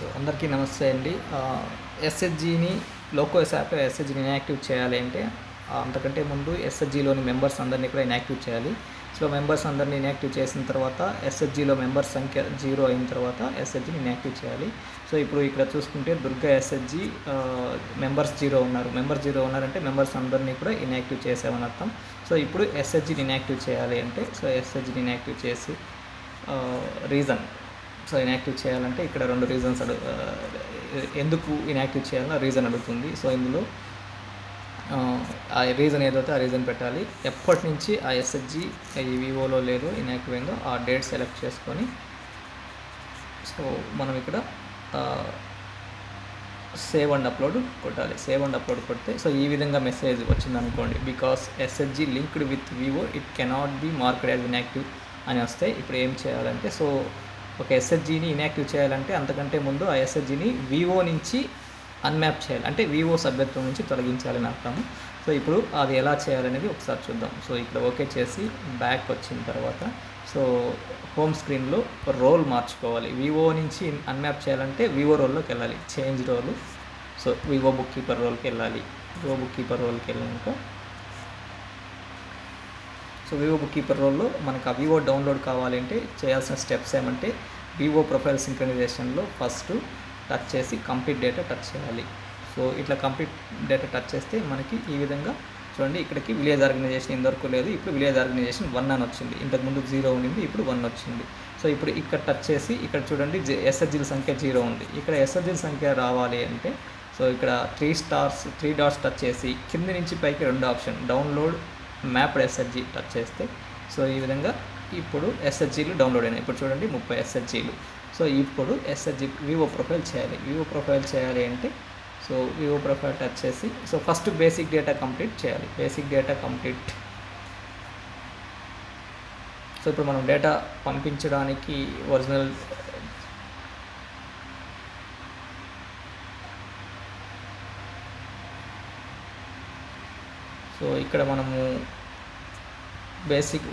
So అందరికీ నమస్తే అండి. ఎస్హెచ్జిని లోకోస్ యాప్ ఎస్హెచ్జిని ఇన్యాక్టివ్ చేయాలి అంటే అంతకంటే ముందు ఎస్హెచ్జిలోని మెంబర్స్ అందరినీ కూడా ఇన్యాక్టివ్ చేయాలి. సో మెంబర్స్ అందరినీ ఇన్యాక్టివ్ చేసిన తర్వాత ఎస్హెచ్జిలో మెంబర్స్ సంఖ్య జీరో అయిన తర్వాత ఎస్హెచ్జిని ఇన్యాక్టివ్ చేయాలి. సో ఇప్పుడు ఇక్కడ చూసుకుంటే దుర్గా ఎస్హెచ్జి మెంబర్స్ జీరో ఉన్నారు. మెంబర్స్ జీరో ఉన్నారంటే మెంబర్స్ అందరినీ కూడా ఇన్యాక్టివ్ చేసామని అర్థం. సో ఇప్పుడు ఎస్హెచ్జిని ఇన్యాక్టివ్ చేయాలి అంటే సో ఎస్హెచ్జిని ఇన్యాక్టివ్ చేసి రీజన్ సో ఇన్యాక్టివ్ చేయాలంటే ఇక్కడ రెండు రీజన్స్ అడు ఎందుకు ఇన్యాక్టివ్ చేయాలన్న రీజన్ అడుగుతుంది. సో ఇందులో ఆ, ఆ రీజన్ ఏదైతే ఆ రీజన్ పెట్టాలి ఎప్పటి నుంచి ఆ ఎస్హెచ్జి ఈ వివోలో లేదు ఇన్యాక్టివ్ అయిందో ఆ డేట్ సెలెక్ట్ చేసుకొని సో మనం ఇక్కడ సేవ్ అండ్ అప్లోడ్ కొట్టాలి. సేవ్ అండ్ అప్లోడ్ కొడితే సో ఈ విధంగా మెసేజ్ వచ్చింది అనుకోండి because SHG linked with VO it cannot be marked as inactive అని వస్తాయి ఇప్పుడు ఏం చేయాలంటే సో ఒక ఎస్ఎస్జీని ఇన్యాక్టివ్ చేయాలంటే అంతకంటే ముందు ఆ ఎస్ఎస్జీని వివో నుంచి అన్మ్యాప్ చేయాలి. అంటే వివో సభ్యత్వం నుంచి తొలగించాలని అర్థం. సో ఇప్పుడు అది ఎలా చేయాలనేది ఒకసారి చూద్దాం. సో ఇక్కడ ఓకే చేసి బ్యాక్ వచ్చిన తర్వాత సో హోమ్ స్క్రీన్లో రోల్ మార్చుకోవాలి. వివో నుంచి అన్మ్యాప్ చేయాలంటే వివో రోల్లోకి వెళ్ళాలి. Change role so VO book keeper రోల్కి వెళ్ళాలి. వివో బుక్ కీపర్ రోల్కి వెళ్ళాక సో వివో బుక్ కీపర్ రోల్లో మనకు ఆ వివో డౌన్లోడ్ కావాలంటే చేయాల్సిన స్టెప్స్ ఏమంటే వివో ప్రొఫైల్ సింక్రనైజేషన్లో ఫస్ట్ టచ్ చేసి కంప్లీట్ డేటా టచ్ చేయాలి. సో ఇట్లా కంప్లీట్ డేటా టచ్ చేస్తే మనకి ఈ విధంగా చూడండి ఇక్కడికి విలేజ్ ఆర్గనైజేషన్ ఇంతవరకు లేదు. ఇప్పుడు విలేజ్ ఆర్గనైజేషన్ వన్ అని వచ్చింది. ఇంతకుముందు జీరో ఉండింది ఇప్పుడు వన్ వచ్చింది. సో ఇప్పుడు ఇక్కడ టచ్ చేసి ఇక్కడ చూడండి ఎస్ఎస్జీల సంఖ్య జీరో ఉంది. ఇక్కడ ఎస్ఎస్జీల సంఖ్య రావాలి అంటే సో ఇక్కడ three stars three dots touch చేసి కింది నుంచి పైకి రెండు option download mapped SHG touch చేస్తే. సో ఈ విధంగా ఇప్పుడు ఎస్హెచ్జీలు డౌన్లోడ్ అయినాయి. ఇప్పుడు చూడండి ముప్పై ఎస్హెచ్జీలు సో ఇప్పుడు ఎస్హెచ్జి వివో ప్రొఫైల్ చేయాలి. వివో ప్రొఫైల్ చేయాలి అంటే సో వివో ప్రొఫైల్ టచ్ చేసి so first basic data complete చేయాలి. బేసిక్ డేటా కంప్లీట్ సో ఇప్పుడు మనం డేటా పంపించడానికి ఒరిజినల్ సో ఇక్కడ మనము basic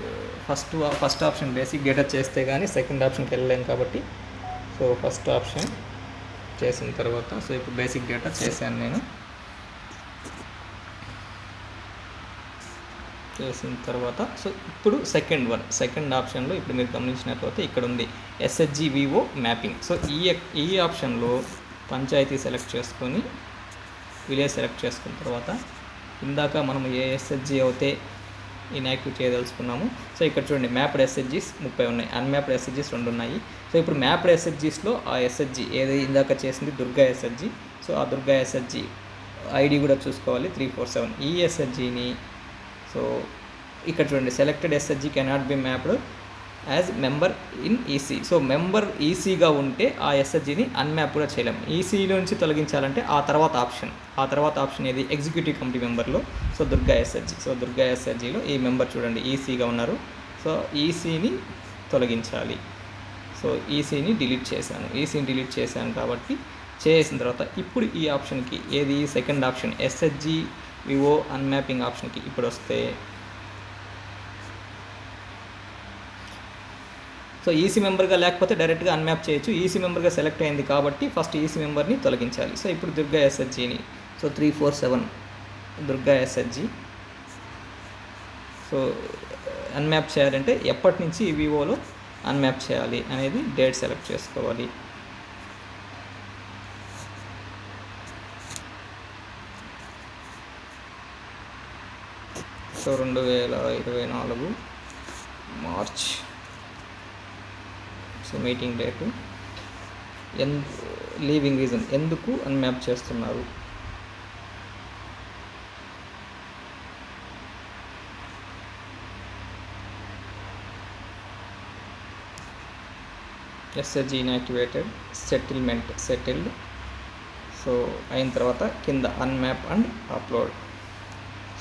first first option basic data చేస్తే కానీ సెకండ్ ఆప్షన్కి వెళ్ళలేం కాబట్టి సో ఫస్ట్ ఆప్షన్ చేసిన తర్వాత సో ఇప్పుడు బేసిక్ డేటా చేశాను నేను. చేసిన తర్వాత సో ఇప్పుడు సెకండ్ వన్ సెకండ్ ఆప్షన్లో ఇప్పుడు మీరు గమనించినట్లయితే ఇక్కడ ఉంది ఎస్హెచ్జి వివో మ్యాపింగ్. సో ఈ ఈ ఆప్షన్లో పంచాయతీ సెలెక్ట్ చేసుకొని విలేజ్ సెలెక్ట్ చేసుకున్న తర్వాత ఇందాక మనం ఏ ఎస్హెచ్జి అయితే ఇన్యాక్టివ్ చేయదలుచుకున్నాము సో ఇక్కడ చూడండి మ్యాప్డ్ ఎస్హెచ్జీస్ ముప్పై ఉన్నాయి. అన్మ్యాప్డ్ ఎస్హెచ్జీస్ రెండు ఉన్నాయి. సో ఇప్పుడు మ్యాప్డ్ ఎస్హెచ్జీస్లో ఆ ఎస్హెచ్జి ఏది ఇందాక చేసింది? దుర్గా ఎస్హెచ్జి సో ఆ దుర్గా ఎస్హెచ్జి ఐడి కూడా చూసుకోవాలి త్రీ ఫోర్ సెవెన్ ఈ ఎస్హెచ్జిని సో ఇక్కడ చూడండి selected SHG cannot be mapped as member in EC so member ఈసీగా ఉంటే ఆ ఎస్ఎస్జిని అన్మ్యాప్ కూడా చేయలేం ఈసీలో నుంచి తొలగించాలంటే ఆ తర్వాత ఆప్షన్ ఆ తర్వాత ఆప్షన్ ఏది? Executive committee మెంబర్లో so Durga SSG so Durga ఎస్ఎస్జిలో ఈ మెంబర్ చూడండి ఈసీగా ఉన్నారు. సో ఈసీని తొలగించాలి. సో ఈసీని డిలీట్ చేశాను. ఈసీని డిలీట్ చేశాను కాబట్టి చేసిన తర్వాత ఇప్పుడు ఈ ఆప్షన్కి ఏది? Second option SHG VO unmapping ఆప్షన్కి ఇప్పుడు వస్తే సో ఈసీ మెంబర్గా లేకపోతే డైరెక్ట్గా అన్మ్యాప్ చేయొచ్చు. ఈసీ మెంబర్గా సెలెక్ట్ అయింది కాబట్టి ఫస్ట్ ఈసీ మెంబర్ని తొలగించాలి. సో ఇప్పుడు Durga ఎస్హెచ్జిని so three four seven Durga SHG so uh, unmap చేయాలంటే ఎప్పటి నుంచి ఈ వివోలో అన్మ్యాప్ చేయాలి అనేది డేట్ సెలెక్ట్ చేసుకోవాలి. సో రెండు వేల ఇరవై నాలుగు March. So meeting date and leaving reason ఎందుకు అన్మ్యాప్ చేస్తున్నారు. SSG inactivated settlement settled so అయిన తర్వాత కింద అన్మ్యాప్ అండ్ అప్లోడ్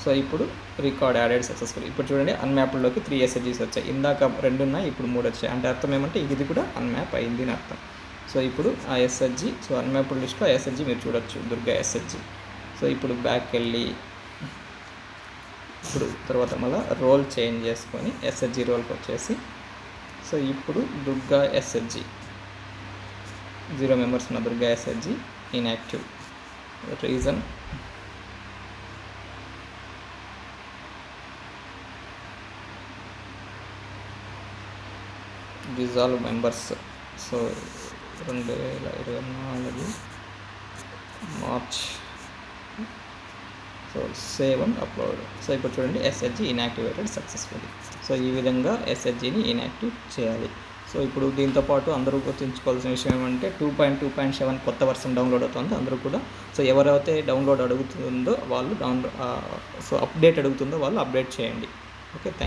సో ఇప్పుడు రికార్డ్ యాడెడ్ సక్సెస్ఫుల్. ఇప్పుడు చూడండి అన్మ్యాప్డ్లోకి త్రీ ఎస్ఎస్జీస్ వచ్చాయి. ఇందాక రెండు ఉన్నాయి ఇప్పుడు మూడు వచ్చాయి. అంటే అర్థం ఏమంటే ఇది కూడా అన్మ్యాప్ అయింది అని అర్థం. సో ఇప్పుడు ఆ ఎస్ఎస్జి సో అన్మ్యాప్డ్ లిస్ట్లో ఆ ఎస్ఎస్జి మీరు చూడొచ్చు దుర్గా ఎస్ఎస్జి సో ఇప్పుడు బ్యాక్ వెళ్ళి ఇప్పుడు తర్వాత మళ్ళీ రోల్ చేంజ్ చేసుకొని ఎస్ఎస్జి రోల్కి వచ్చేసి సో ఇప్పుడు దుర్గా ఎస్ఎస్జి జీరో మెంబర్స్ ఉన్న Durga SSG inactive reason dissolve members. So రెండు వేల ఇరవై నాలుగు March. So save and upload. So ఇప్పుడు చూడండి ఎస్హెచ్జి ఇన్యాక్టివేటెడ్ సక్సెస్ఫుల్లీ సో ఈ విధంగా ఎస్హెచ్జిని ఇన్యాక్టివ్ చేయాలి. సో ఇప్పుడు దీంతో పాటు అందరూ గుర్తుంచుకోవాల్సిన విషయం ఏమంటే two point two point seven కొత్త వర్షన్ డౌన్లోడ్ అవుతుంది అందరూ కూడా. సో ఎవరైతే డౌన్లోడ్ అడుగుతుందో వాళ్ళు డౌన్లోడ్ సో అప్డేట్ అడుగుతుందో వాళ్ళు అప్డేట్ చేయండి. Okay thank